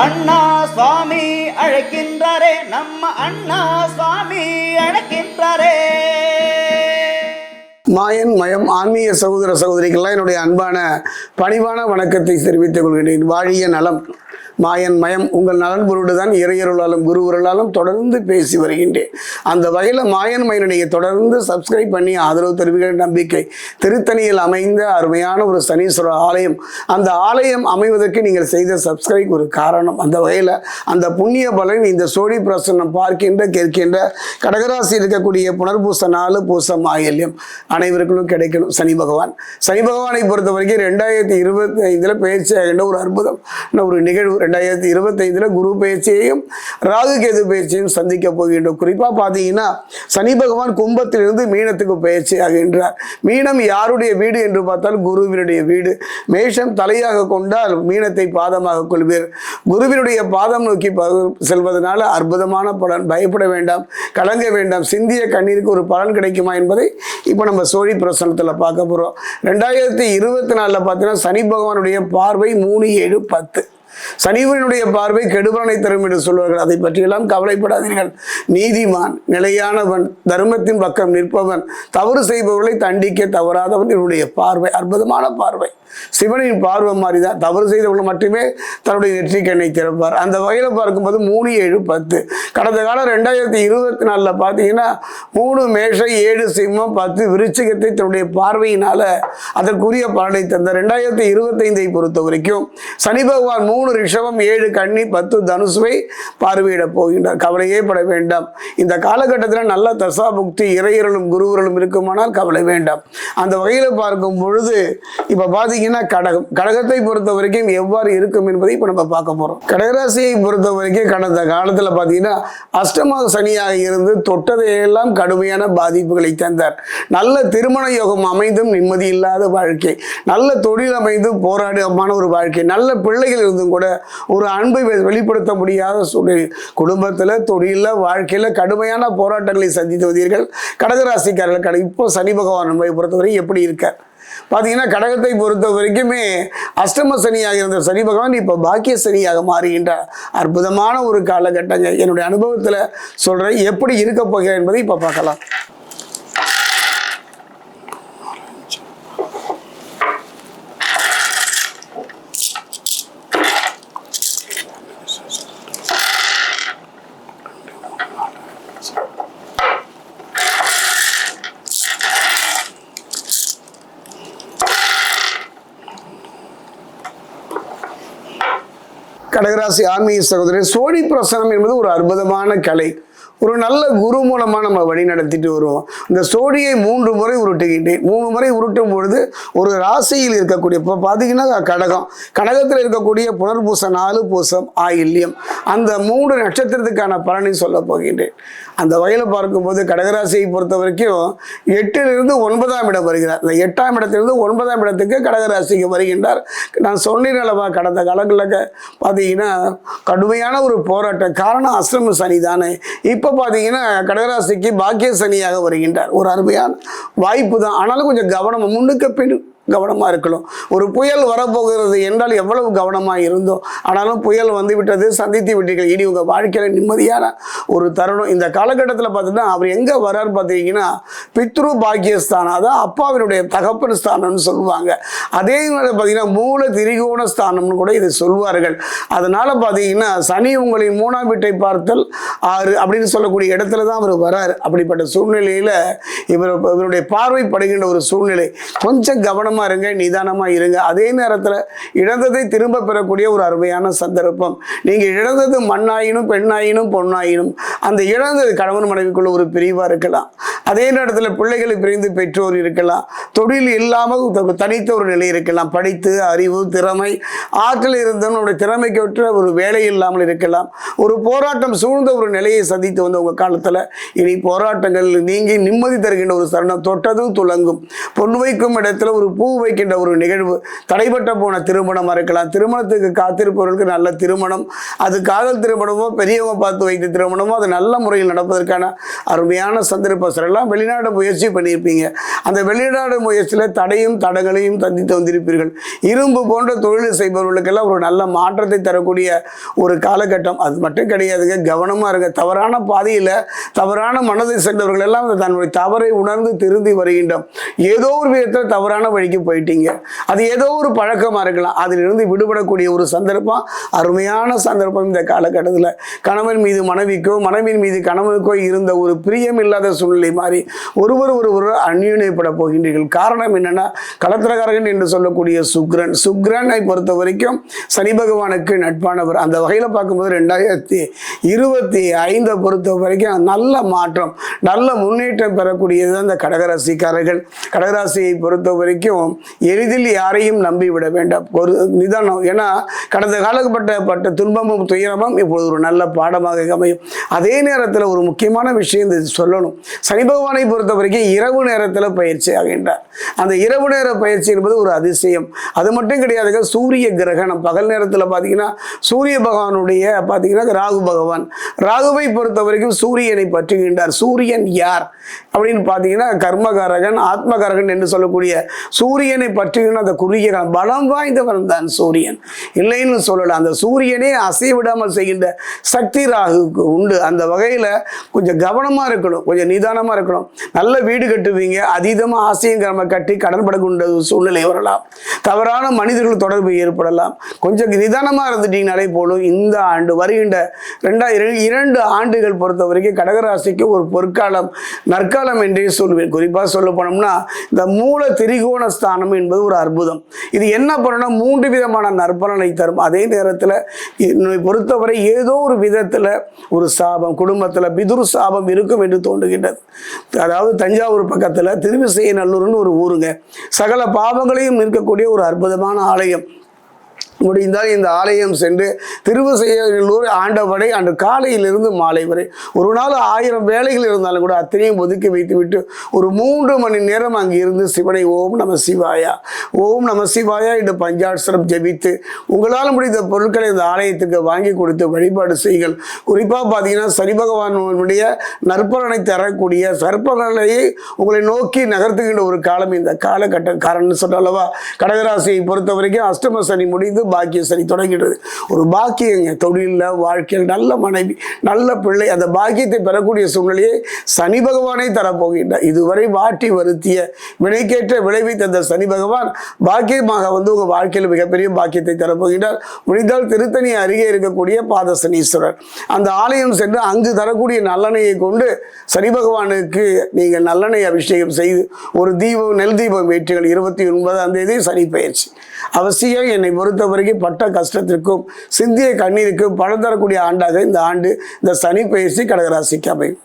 அண்ணா சுவாமி அழைக்கின்றாரே நம்ம அண்ணா சுவாமி அழைக்கின்றாரே. மாயன் மயம் ஆன்மீக சகோதர சகோதரிகள்லாம் என்னுடைய அன்பான பணிவான வணக்கத்தை தெரிவித்துக் கொள்கிறேன் வாழிய நலம். மாயன் மயம் உங்கள் நலன் பொருடு தான் இறையருளாலும் குருவருளாலும் தொடர்ந்து பேசி வருகின்றேன். அந்த வகையில் மாயன் மயனுடைய தொடர்ந்து சப்ஸ்கிரைப் பண்ணி ஆதரவு தெரிவிக்கிற நம்பிக்கை திருத்தணியில் அமைந்த அருமையான ஒரு சனீஸ்வரர் ஆலயம். அந்த ஆலயம் அமைவதற்கு நீங்கள் செய்த சப்ஸ்கிரைப் ஒரு காரணம். அந்த வகையில் அந்த புண்ணிய பலன் இந்த சோழி பிரசன்னம் பார்க்கின்ற கேட்கின்ற கடகராசி இருக்கக்கூடிய புனர்பூச நாலு பூசம் ஆயல்யம் அனைவருக்கும் கிடைக்கணும். சனி பகவான். சனி பகவானை பொறுத்த வரைக்கும் ரெண்டாயிரத்தி இருபத்தி ஐந்தில் பேச்சு ஒரு அற்புதம் ஒரு நிகழ்வு. ரெண்டாயிரத்தி இருபத்தைந்தில் குரு பயிற்சியையும் ராகு கேது பயிற்சியையும் சந்திக்க போகின்றோம் குறிப்பாக பார்த்தீங்கன்னா சனி பகவான் கும்பத்திலிருந்து மீனத்துக்கு பயிற்சி ஆகின்றார். மீனம் யாருடைய வீடு என்று பார்த்தால் குருவினுடைய வீடு. மேஷம் தலையாக கொண்டால் மீனத்தை பாதமாக கொள்வீர். குருவினுடைய பாதம் நோக்கி செல்வதனால அற்புதமான பலன் பயப்பட வேண்டாம் கலங்க வேண்டாம் சிந்திய கண்ணீருக்கு ஒரு பலன் கிடைக்குமா என்பதை இப்போ நம்ம சோழி பிரசனத்தில் பார்க்க போகிறோம் ரெண்டாயிரத்தி இருபத்தி நாலில் பார்த்தீங்கன்னா சனி பகவானுடைய பார்வை மூணு ஏழு பத்து. சனிவனுடைய பார்வை கெடுபலனை தரும் என்று சொல்வார்கள். அதை பற்றியெல்லாம் கவலைப்படாதீர்கள். நீதிமான் நிலையானவன் தர்மத்தின் பக்கம் நிற்பவன் தவறு செய்பவர்களை தண்டிக்க தவறாதவன் என்னுடைய பார்வை. அற்புதமான பார்வை. சிவனின் பார்வை மாதிரி தான் தவறு செய்தவர்கள் மட்டுமே தன்னுடைய நெற்றி கண்ணை திறப்பார். அந்த வகையில் பார்க்கும்போது மூணு ஏழு பத்து. கடந்த காலம் ரெண்டாயிரத்தி இருபத்தி நாலில் பார்த்தீங்கன்னா மூணு மேஷை ஏழு சிம்மம் பத்து விருச்சிகத்தை தன்னுடைய பார்வையினால் அதற்குரிய பலனை தந்த ரெண்டாயிரத்தி இருபத்தைந்தை பொறுத்த வரைக்கும் சனி பகவான் மூணு மூணு ரிஷபம் ஏழு கன்னி பத்து தனுசுவை பார்வையிட போகின்றார் கவலையே பட வேண்டாம். இந்த காலகட்டத்தில் நல்ல தசாபுக்தி இறையர்களும் குருவர்களும் இருக்குமானால் கவலை வேண்டாம். அந்த வகையில் பார்க்கும் பொழுது இப்போ பார்த்தீங்கன்னா கடகம். கடகத்தை பொறுத்த வரைக்கும் எவ்வாறு இருக்கும் என்பதை இப்போ நம்ம பார்க்க போகிறோம் கடகராசியை பொறுத்த வரைக்கும் கடந்த காலத்தில் பார்த்தீங்கன்னா அஷ்டமாக சனியாக இருந்து தொட்டதையெல்லாம் கடுமையான பாதிப்புகளை தந்தார். நல்ல திருமண யோகம் அமைந்தும் நிம்மதி இல்லாத வாழ்க்கை. நல்ல தொழில் அமைந்தும் போராடமான ஒரு வாழ்க்கை. நல்ல பிள்ளைகள் இருந்தும் கூட ஒரு அன்பை வெளிப்படுத்த முடியாத சூழ்நிலை. குடும்பத்தில் தொழிலில் வாழ்க்கையில் கடுமையான போராட்டங்களை சந்தித்து வந்தீர்கள். கடகராசிக்காரர்கள் கடை இப்போ சனி பகவான் நம்மை பொறுத்தவரை எப்படி இருக்கார் பார்த்தீங்கன்னா கடகத்தை பொறுத்த வரைக்குமே அஷ்டம சனியாக இருந்த சனி பகவான் இப்போ பாக்கிய சனியாக மாறுகின்றார். அற்புதமான ஒரு காலகட்டங்க. என்னுடைய அனுபவத்தில் சொல்கிறேன் எப்படி இருக்க போகிறேன் என்பதை இப்போ பார்க்கலாம். கடகராசி ஆன்மீக சகோதரர் சோழி பிரசனம் என்பது ஒரு அற்புதமான கலை. ஒரு நல்ல குரு மூலமாக நம்ம வழி நடத்திட்டு வருவோம். இந்த சோழியை மூன்று முறை உருட்டுகின்றேன். மூணு முறை உருட்டும் பொழுது ஒரு ராசியில் இருக்கக்கூடிய இப்போ பார்த்தீங்கன்னா கடகம். கடகத்தில் இருக்கக்கூடிய புனர்பூச நாலு பூசம் ஆயில்யம். அந்த மூன்று நட்சத்திரத்துக்கான பலனை சொல்ல போகின்றேன். அந்த வகையில் பார்க்கும்போது கடகராசியை பொறுத்த வரைக்கும் எட்டிலிருந்து ஒன்பதாம் இடம் வருகிறார். இந்த எட்டாம் இடத்திலிருந்து ஒன்பதாம் இடத்துக்கு கடகராசிக்கு வருகின்றார். நான் சொன்னேன் அல்லவா கடந்த காலங்களில் பார்த்தீங்கன்னா கடுமையான ஒரு போராட்டம். காரணம் அஸ்ரம சனி தானே. இப்போ பார்த்தீங்கன்னா கடகராசிக்கு பாக்கிய சனியாக வருகின்றார். ஒரு அருமையான வாய்ப்பு தான் ஆனாலும் கொஞ்சம் கவனம் முன்னுக்கு பின் கவனமாக இருக்கணும். ஒரு புயல் வரப்போகிறது என்றால் எவ்வளவு கவனமாக இருந்தோம். ஆனாலும் புயல் வந்து விட்டது சந்தித்து விட்டீர்கள். இனி உங்கள் வாழ்க்கையில் நிம்மதியான ஒரு தருணம். இந்த காலகட்டத்தில் பார்த்தீங்கன்னா அவர் எங்கே வர்றார் பார்த்தீங்கன்னா பித்ரு பாக்கியஸ்தானம். அதான் அப்பாவினுடைய தகப்பன் ஸ்தானம்னு சொல்லுவாங்க. அதே மாதிரி பார்த்தீங்கன்னா மூல திரிகோண ஸ்தானம்னு கூட இதை சொல்வார்கள் அதனால் பார்த்தீங்கன்னா சனி உங்களின் மூணாம் வீட்டை பார்த்தல் ஆறு அப்படின்னு சொல்லக்கூடிய இடத்துல தான் அவர் வரார் அப்படிப்பட்ட சூழ்நிலையில் இவர் இவருடைய பார்வைப்படுகின்ற ஒரு சூழ்நிலை. கொஞ்சம் கவனமாக இருங்க நிதானமாக இருங்க. அதே நேரத்தில் இழந்ததை திரும்ப பெறக்கூடிய ஒரு அருமையான சந்தர்ப்பம். நீங்கள் இழந்தது மண்ணாயினும் பெண்ணாயினும் பொண்ணாயினும் அந்த இழந்தது கணவன் மனைவிக்குள்ள ஒரு பிரிவாக இருக்கலாம். அதே நேரத்தில் பிள்ளைகளை பிரிந்து பெற்றோர் இருக்கலாம். தொழில் இல்லாமல் தனித்த ஒரு நிலை இருக்கலாம். படித்து அறிவு திறமை ஆற்றல் இருந்தவனுடைய திறமைக்கு ஒரு வேலை இல்லாமல் இருக்கலாம். ஒரு போராட்டம் சூழ்ந்த ஒரு நிலையை சந்தித்து வந்த உங்கள் காலத்தில் இனி போராட்டங்கள் நீங்கி நிம்மதி தருகின்ற ஒரு சரணம் தொட்டதும் துலங்கும். பொன் வைக்கும் இடத்துல ஒரு பூ வைக்கின்ற ஒரு நிகழ்வு தடைபட்ட போன திருமணமாக இருக்கலாம். திருமணத்துக்கு காத்திருப்பவர்களுக்கு நல்ல திருமணம் அது காதல் திருமணமோ பெரியவங்க பார்த்து வைத்த திருமணமோ அது நல்ல முறையில் நடப்பதற்கான அருமையான சந்தர்ப்ப சில எல்லாம் வெளிநாடு முயற்சி பண்ணியிருப்பீங்க. அந்த வெளிநாடு முயற்சியில் தடையும் தடங்களையும் சந்தித்து வந்திருப்பீர்கள். இரும்பு போன்ற தொழில் செய்பவர்களுக்கெல்லாம் ஒரு நல்ல மாற்றத்தை தரக்கூடிய ஒரு காலகட்டம் அது மட்டும் கிடையாதுங்க. கவனமாக இருங்க. தவறான பாதையில் தவறான மனதை சென்றவர்கள் எல்லாம் தன்னுடைய தவறை உணர்ந்து திருந்தி வருகின்றோம். ஏதோ ஒரு விதத்தில் தவறான வழிக்கு போயிட்டீங்க. அது ஏதோ ஒரு பழக்கமாக இருக்கலாம். அதிலிருந்து விடுபடக்கூடிய ஒரு சந்தர்ப்பம் அருமையான சந்தர்ப்பம் இந்த காலகட்டத்தில். கணவன் மீது மனைவிக்கோ மனைவின் மீது கணவனுக்கோ இருந்த ஒரு பிரியம் இல்லாத சூழ்நிலை மாறி ஒருவர் ஒருவர் அந்யுனைப்பட போகின்றீர்கள். காரணம் என்னன்னா களத்திரகாரகன் என்று சொல்லக்கூடிய சுக்ரன். சுக்ரனை பொறுத்த வரைக்கும் சனி பகவானுக்கு நட்பானவர். அந்த வகையில் பார்க்கும்போது ரெண்டாயிரத்தி இருபத்தி ஐந்தை பொறுத்த வரைக்கும் நல்ல மாற்றம் நல்ல முன்னேற்றம் பெறக்கூடியது அந்த கடகராசிக்காரர்கள். கடகராசியை பொறுத்த வரைக்கும் எளிதில் யாரையும் நம்பி விட வேண்டாம். ஒரு நிதானம் ஏன்னா கடந்த காலப்பட்ட பட்ட துன்பமும் துயரமும் இப்போது ஒரு நல்ல பாடமாக அமையும். அதே நேரத்தில் ஒரு முக்கியமான விஷயம் இது சொல்லணும். சனி பகவானை பொறுத்த வரைக்கும் இரவு நேரத்தில் பயிற்சி ஆகின்றார். அந்த இரவு நேர பயிற்சி என்பது ஒரு அதிசயம். அது மட்டும் கிடையாதுங்க சூரிய கிரகணம். பகல் நேரத்தில் பார்த்தீங்கன்னா சூரிய பகவானுடைய பார்த்தீங்கன்னா ராகு பகவான் பகவான். ராகுவை பொறுத்த வரைக்கும் சூரியனை பற்றுகின்றார். சூரியன் யார்? அப்படின்னு பார்த்தீங்கன்னா கர்மகாரகன் ஆத்மகாரகன் என்று சொல்லக்கூடிய சூரியனை பற்றுகின்ற அந்த குறுகிய காலம் பலம் வாய்ந்தவன் தான் சூரியன். இல்லைன்னு சொல்லலாம் அந்த சூரியனே அசைவிடாமல் செய்கின்ற சக்தி ராகுக்கு உண்டு. அந்த வகையில் கொஞ்சம் கவனமாக இருக்கணும் கொஞ்சம் நிதானமாக இருக்கணும். நல்ல வீடு கட்டுவீங்க அதீதமாக ஆசையும் கிராம கட்டி கடன்படக்கூடிய சூழ்நிலை வரலாம். தவறான மனிதர்கள் தொடர்பு ஏற்படலாம். கொஞ்சம் நிதானமாக இருந்துட்டீங்கனாலே போலும் இந்த ஆண்டு வருகின்ற ரெண்டாயிரம் இரண்டு ஆண்டுகள் பொறுத்த வரைக்கும் கடகராசிக்கு ஒரு பொற்காலம் நற்காலம் என்றே சொல்வேன் குறிப்பாக சொல்ல போனோம்னா இந்த மூல திரிகோண ஸ்தானம் என்பது ஒரு அற்புதம். இது என்ன பண்ணணும்னா மூன்று விதமான நற்பலனை தரும். அதே நேரத்தில் என்னை பொறுத்தவரை ஏதோ ஒரு விதத்தில் ஒரு சாபம் குடும்பத்தில் பிதுரு சாபம் இருக்கும் என்று தோன்றுகின்றது. அதாவது தஞ்சாவூர் பக்கத்தில் திருவிசையநல்லூர்னு ஒரு ஊருங்க. சகல பாவங்களையும் இருக்கக்கூடிய ஒரு அற்புதமான ஆலயம். முடிந்தால் இந்த ஆலயம் சென்று திருவசையூர் ஆண்டவரை அன்று காலையிலிருந்து மாலை வரை. ஒரு நாள் ஆயிரம் வேலைகள் இருந்தாலும் கூட அத்தனையும் ஒதுக்கி வைத்துவிட்டு ஒரு மூன்று மணி நேரம் அங்கே இருந்து சிவனை ஓம் நம சிவாயா. ஓம் நம சிவாயா என்று பஞ்சாட்சரம் ஜெபித்து உங்களால் முடிந்த பொருட்களை இந்த ஆலயத்துக்கு வாங்கி கொடுத்து வழிபாடு செய்யுங்கள். குறிப்பாக பார்த்தீங்கன்னா சனி பகவானுடைய நற்பலனை தரக்கூடிய சற்பலனையை உங்களை நோக்கி நகர்த்துகின்ற ஒரு காலம் இந்த காலகட்டம் காரணம் சொன்னாலவா கடகராசியை பொறுத்த வரைக்கும் அஷ்டம சனி முடிந்து பாக்கியம் சரி தொடங்கிடுறது ஒரு பாக்கியங்க தொழிலில் வாழ்க்கையில் நல்ல மனைவி நல்ல பிள்ளை அந்த பாக்கியத்தை பெறக்கூடிய சூழ்நிலையை சனி பகவானை தரப்போகின்றார் இதுவரை வாட்டி வருத்திய வினைக்கேற்ற விளைவித்த தந்த சனி பகவான் பாக்கியமாக வந்து உங்கள் வாழ்க்கையில் மிகப்பெரிய பாக்கியத்தை தரப்போகின்றார். முடிந்தால் திருத்தணி அருகே இருக்கக்கூடிய பாதசனீஸ்வரர். அந்த ஆலயம் சென்று அங்கு தரக்கூடிய நல்லனையை கொண்டு சனி பகவானுக்கு நீங்கள் நல்லெண்ணெய் அபிஷேகம் செய்து ஒரு தீபம் நெல் தீபம் வேற்றுகள் இருபத்தி ஒன்பதாம் தேதி சனி பயிற்சி அவசியம் என்னை பொறுத்தவரை வரைக்கும் பட்ட கஷ்டத்திற்கும் சிந்திய கண்ணீருக்கும் பலன் தரக்கூடிய ஆண்டாக இந்த ஆண்டு இந்த சனி பயிற்சி கடகராசிக்கு அமையும்.